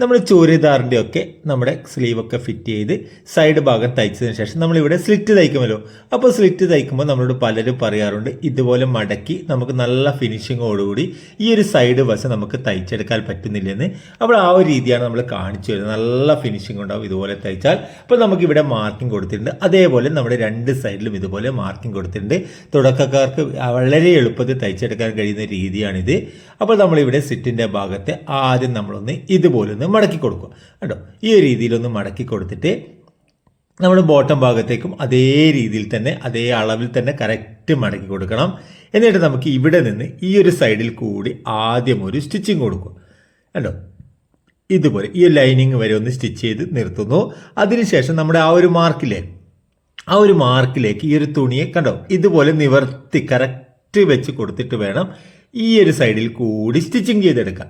നമ്മൾ ചൂരിദാറിന്റെ ഒക്കെ നമ്മുടെ സ്ലീവ് ഒക്കെ ഫിറ്റ് ചെയ്ത് സൈഡ് ഭാഗം തയ്ച്ചതിന് ശേഷം നമ്മളിവിടെ സ്ലിറ്റ് തയ്ക്കുമല്ലോ. അപ്പോൾ സ്ലിറ്റ് തയ്ക്കുമ്പോൾ നമ്മളോട് പലരും പറയാറുണ്ട് ഇതുപോലെ മടക്കി നമുക്ക് നല്ല ഫിനിഷിങ്ങോടുകൂടി ഈ ഒരു സൈഡ് വശം നമുക്ക് തയ്ച്ചെടുക്കാൻ പറ്റുന്നില്ലെന്ന്. അപ്പോൾ ആ ഒരു രീതിയാണ് നമ്മൾ കാണിച്ചു വരുന്നത് നല്ല ഫിനിഷിംഗ് ഉണ്ടാവും ഇതുപോലെ തയ്ച്ചാൽ. അപ്പോൾ നമുക്കിവിടെ മാർക്കിംഗ് കൊടുത്തിട്ടുണ്ട്. അതേപോലെ നമ്മുടെ രണ്ട് സൈഡിലും ഇതുപോലെ മാർക്കിംഗ് കൊടുത്തിട്ടുണ്ട്. തുടക്കക്കാർക്ക് വളരെ എളുപ്പത്തിൽ തയ്ച്ചെടുക്കാൻ കഴിയുന്ന രീതിയാണിത്. അപ്പോൾ നമ്മളിവിടെ സിറ്റിന്റെ ഭാഗത്തെ ആദ്യം നമ്മളൊന്ന് ഇതുപോലെ ഒന്ന് മടക്കി കൊടുക്കുക. കേട്ടോ ഈ ഒരു രീതിയിലൊന്ന് മടക്കി കൊടുത്തിട്ട് നമ്മൾ ബോട്ടം ഭാഗത്തേക്കും അതേ രീതിയിൽ തന്നെ അതേ അളവിൽ തന്നെ കറക്റ്റ് മടക്കി കൊടുക്കണം. എന്നിട്ട് നമുക്ക് ഇവിടെ നിന്ന് ഈ ഒരു സൈഡിൽ കൂടി ആദ്യം ഒരു സ്റ്റിച്ചിങ് കൊടുക്കുക. കണ്ടോ? ഇതുപോലെ ഈ ലൈനിങ് വരെ ഒന്ന് സ്റ്റിച്ച് ചെയ്ത് നിർത്തുന്നു. അതിനുശേഷം നമ്മുടെ ആ ഒരു മാർക്കിലെ ആ ഒരു മാർക്കിലേക്ക് ഈ ഒരു തുണിയെ കണ്ടോ? ഇതുപോലെ നിവർത്തി കറക്റ്റ് വെച്ച് കൊടുത്തിട്ട് വേണം ഈ ഒരു സൈഡിൽ കൂടി സ്റ്റിച്ചിങ് ചെയ്തെടുക്കാൻ.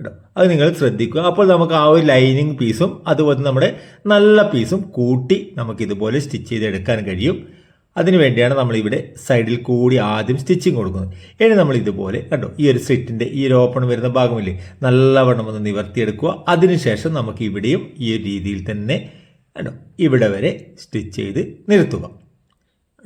കേട്ടോ? അത് നിങ്ങൾ ശ്രദ്ധിക്കുക. അപ്പോൾ നമുക്ക് ആ ഒരു ലൈനിങ് പീസും അതുപോലെ നമ്മുടെ നല്ല പീസും കൂട്ടി നമുക്ക് ഇതുപോലെ സ്റ്റിച്ച് ചെയ്തെടുക്കാൻ കഴിയും. അതിനു വേണ്ടിയാണ് നമ്മളിവിടെ സൈഡിൽ കൂടി ആദ്യം സ്റ്റിച്ചിങ് കൊടുക്കുന്നത്. ഇനി നമ്മൾ ഇതുപോലെ കണ്ടോ ഈ ഒരു സ്ലിറ്റിന്റെ ഈ ഒരു ഓപ്പൺ വരുന്ന ഭാഗമില്ലേ നല്ലവണ്ണം ഒന്ന് നിവർത്തിയെടുക്കുക. അതിനുശേഷം നമുക്ക് ഇവിടെയും ഈ ഒരു രീതിയിൽ തന്നെ കണ്ടോ ഇവിടെ വരെ സ്റ്റിച്ച് ചെയ്ത് നിർത്തുക.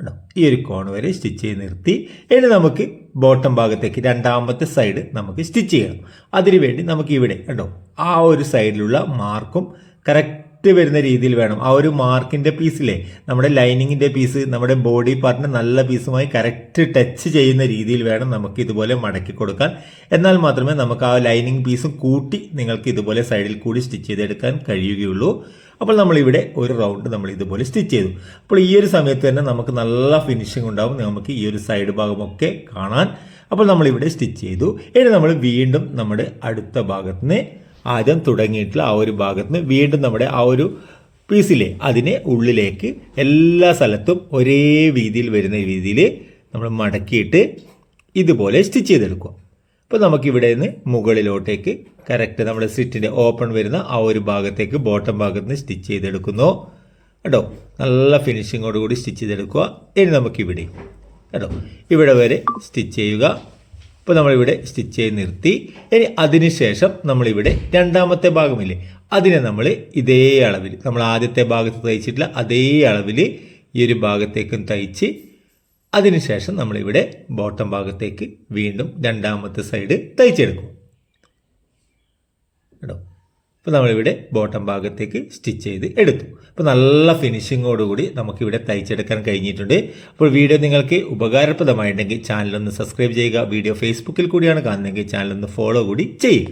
കണ്ടോ ഈ ഒരു കോൺ വരെ സ്റ്റിച്ച് ചെയ്ത് നിർത്തി. ഇനി നമുക്ക് ബോട്ടം ഭാഗത്തേക്ക് രണ്ടാമത്തെ സൈഡ് നമുക്ക് സ്റ്റിച്ച് ചെയ്യണം. അതിനുവേണ്ടി നമുക്ക് ഇവിടെ കണ്ടോ ആ ഒരു സൈഡിലുള്ള മാർക്കും കറക്റ്റ് വരുന്ന രീതിയിൽ വേണം. ആ ഒരു മാർക്കിന്റെ പീസിലെ നമ്മുടെ ലൈനിങ്ങിന്റെ പീസ് നമ്മുടെ ബോഡി പാർട്ടിന് നല്ല പീസുമായി കറക്റ്റ് ടച്ച് ചെയ്യുന്ന രീതിയിൽ വേണം നമുക്ക് ഇതുപോലെ മടക്കി കൊടുക്കാൻ. എന്നാൽ മാത്രമേ നമുക്ക് ആ ലൈനിങ് പീസും കൂട്ടി നിങ്ങൾക്ക് ഇതുപോലെ സൈഡിൽ കൂടി സ്റ്റിച്ച് ചെയ്തെടുക്കാൻ കഴിയുകയുള്ളൂ. അപ്പോൾ നമ്മൾ ഇവിടെ ഒരു റൗണ്ട് നമ്മൾ ഇതുപോലെ സ്റ്റിച്ച് ചെയ്തു. അപ്പോൾ ഈ ഒരു സമയത്ത് തന്നെ നമുക്ക് നല്ല ഫിനിഷിംഗ് ഉണ്ടാവും നമുക്ക് ഈ ഒരു സൈഡ് ഭാഗമൊക്കെ കാണാൻ. അപ്പോൾ നമ്മൾ ഇവിടെ സ്റ്റിച്ച് ചെയ്തു. ഇനി നമ്മൾ വീണ്ടും നമ്മുടെ അടുത്ത ഭാഗത്ത് നിന്ന് ആദ്യം തുടങ്ങിയിട്ടുള്ള ആ ഒരു ഭാഗത്ത് നിന്ന് വീണ്ടും നമ്മുടെ ആ ഒരു പീസിലെ അതിനെ ഉള്ളിലേക്ക് എല്ലാ സ്ഥലത്തും ഒരേ രീതിയിൽ വരുന്ന രീതിയിൽ നമ്മൾ മടക്കിയിട്ട് ഇതുപോലെ സ്റ്റിച്ച് ചെയ്തെടുക്കുക. അപ്പോൾ നമുക്കിവിടെ നിന്ന് മുകളിലോട്ടേക്ക് കറക്റ്റ് നമ്മുടെ സ്റ്റിറ്റിന്റെ ഓപ്പൺ വരുന്ന ആ ഒരു ഭാഗത്തേക്ക് ബോട്ടം ഭാഗത്ത് നിന്ന് സ്റ്റിച്ച് ചെയ്തെടുക്കുന്നു. കേട്ടോ? നല്ല ഫിനിഷിങ്ങോട് കൂടി സ്റ്റിച്ച് ചെയ്തെടുക്കുക. ഇനി നമുക്കിവിടെ കേട്ടോ? ഇവിടെ വരെ സ്റ്റിച്ച് ചെയ്യുക. ഇപ്പോൾ നമ്മളിവിടെ സ്റ്റിച്ച് ചെയ്ത് നിർത്തി. ഇനി അതിനുശേഷം നമ്മളിവിടെ രണ്ടാമത്തെ ഭാഗമില്ലേ? അതിനെ നമ്മൾ ഇതേ അളവിൽ നമ്മൾ ആദ്യത്തെ ഭാഗത്ത് തയ്ച്ചിട്ടില്ല അതേ അളവിൽ ഈ ഒരു ഭാഗത്തേക്കും തയ്ച്ച് അതിനുശേഷം നമ്മളിവിടെ ബോട്ടം ഭാഗത്തേക്ക് വീണ്ടും രണ്ടാമത്തെ സൈഡ് തയ്ച്ചെടുക്കും. കേട്ടോ? അപ്പോൾ നമ്മളിവിടെ ബോട്ടം ഭാഗത്തേക്ക് സ്റ്റിച്ച് ചെയ്ത് എടുത്തു. അപ്പോൾ നല്ല ഫിനിഷിങ്ങോടുകൂടി നമുക്കിവിടെ തയ്ച്ചെടുക്കാൻ കഴിഞ്ഞിട്ടുണ്ട്. അപ്പോൾ വീഡിയോ നിങ്ങൾക്ക് ഉപകാരപ്രദമായിട്ടുണ്ടെങ്കിൽ ചാനലൊന്ന് സബ്സ്ക്രൈബ് ചെയ്യുക. വീഡിയോ ഫേസ്ബുക്കിൽ കൂടിയാണ് കാണുന്നതെങ്കിൽ ചാനലൊന്ന് ഫോളോ കൂടി ചെയ്യുക.